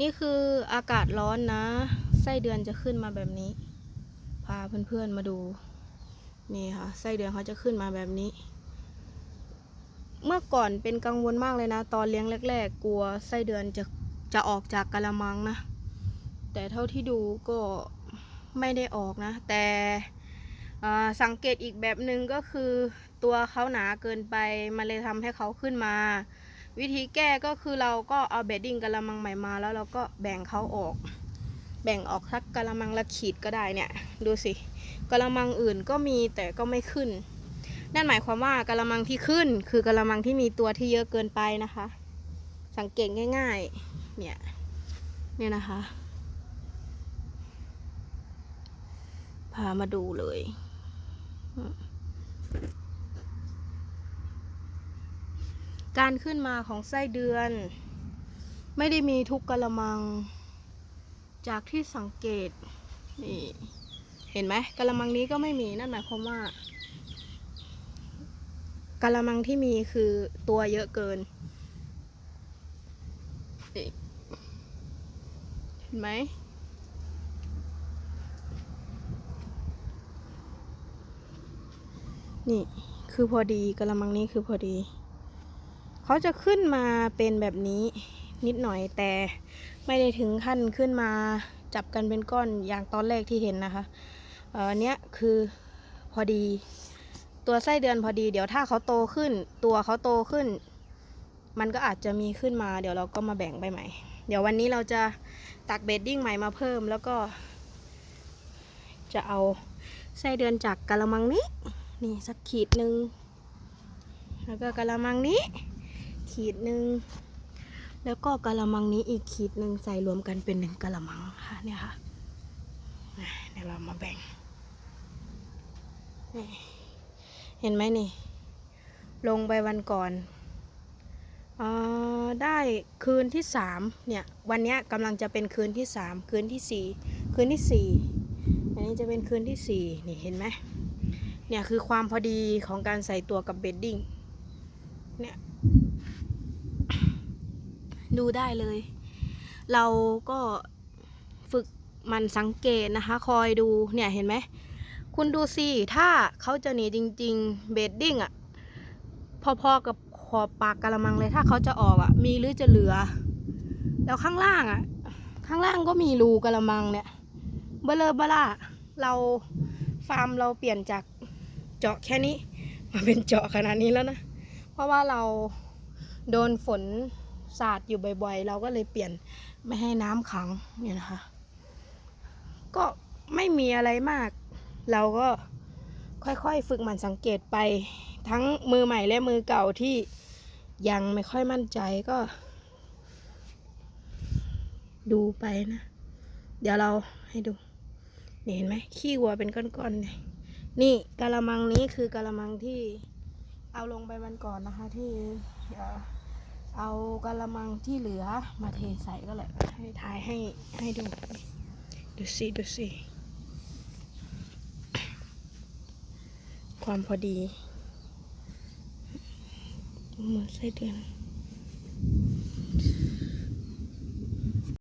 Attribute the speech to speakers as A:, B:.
A: นี่คืออากาศร้อนนะ ไส้เดือนจะขึ้นมาแบบนี้ พาเพื่อนๆมาดู นี่ค่ะ ไส้เดือนเขาจะขึ้นมาแบบนี้ เมื่อก่อนเป็นกังวลมากเลยนะ ตอนเลี้ยงแรก ๆ กลัวไส้เดือนจะจะออกจากกะละมังนะ แต่เท่าที่ดูก็ไม่ได้ออกนะ แต่สังเกตอีกแบบหนึ่งก็คือตัวเขาหนาเกินไป มันเลยทำให้เขาขึ้นมา วิธีแก้ก็คือเราก็เอาเบดดิ้งกะละมังใหม่มาแล้วเราก็แบ่งเขาออก แบ่งออกสักกะละมังละขีดก็ได้เนี่ย ดูสิกะละมังอื่นก็มีแต่ก็ไม่ขึ้น นั่นหมายความว่ากะละมังที่ขึ้น คือกะละมังที่มีตัวที่เยอะเกินไปนะคะ สังเกตง่ายๆ เนี่ย เนี่ยนะคะ พามาดูเลยอืม การขึ้นมาของไส้เดือน ไม่ได้มีทุกกะละมัง จากที่สังเกต นี่ เห็นไหมกะละมังนี้ก็ไม่มีนั่นหมายความว่ากะละมังที่มีคือตัวเยอะเกิน เห็นไหมนี่คือพอดีกะละมังนี้คือพอดี เขาจะขึ้นมาเป็นแบบนี้นิดหน่อยแต่ไม่ได้ถึงขั้นขึ้นมาจับกันเป็นก้อนอย่างตอนแรกที่เห็นนะคะเออเนี้ยคือพอดีตัวไส้เดือนพอดีเดี๋ยวถ้าเขาโตขึ้น ตัวเขาโตขึ้น มันก็อาจจะมีขึ้นมา เดี๋ยวเราก็มาแบ่งไปใหม่ เดี๋ยววันนี้เราจะตักเบดดิ้งใหม่มาเพิ่มแล้วก็ จะเอาไส้เดือนจากกะละมังนี้ นี่สักขีดหนึ่งแล้วก็กะละมังนี้ ขีดหนึ่งแล้วก็กะละมังนี้อีกขีดหนึ่งใส่รวมกันเป็นหนึ่งกะละมังค่ะเนี่ยค่ะเดี๋ยวเรามาแบ่งเห็นไหมนี่ ลงไปวันก่อนอาได้คืนที่สามเนี่ยวันนี้กำลังจะเป็นคืนที่สามคืนที่สี่คืนที่สี่อันนี้จะเป็นคืนที่สี่นี่เห็นไหมเนี่ยคือความพอดีของการใส่ตัวกับเบดดิ้งเนี่ย ดูได้เลย เราก็ฝึกมันสังเกตนะคะ คอยดูเนี่ยเห็นไหม คุณดูสิ ถ้าเขาจะหนีจริง ๆ เบดดิ้งอะพอๆกับขอบปากกะละมังเลย ถ้าเขาจะออกอะมีหรือจะเหลือ แล้วข้างล่างอะข้างล่างก็มีรูกะละมังเนี่ยเบลเบล่าเราฟาร์มเราเปลี่ยนจากเจาะแค่นี้ มาเป็นเจาะขนาดนี้แล้วนะ เพราะว่าเราโดนฝน สาดอยู่บ่อย ๆ เราก็เลยเปลี่ยนไม่ให้น้ำขังเนี่ยนะคะ ก็ไม่มีอะไรมาก เราก็ค่อยๆฝึกหมันสังเกตไป ทั้งมือใหม่และมือเก่าที่ยังไม่ค่อยมั่นใจก็ ดูไปนะ เดี๋ยวเราให้ดูเห็นไหมขี้วัวเป็นก้อนๆเลยนี่กะละมังนี้คือกะละมังที่เอาลงไปวันก่อนนะคะที่เอ่อ เอากะละมังที่เหลือมาเทใส่ก็เลยให้ถ่ายให้ให้ดู ดูสิดูสิความพอดีเหมือนไส้เดือน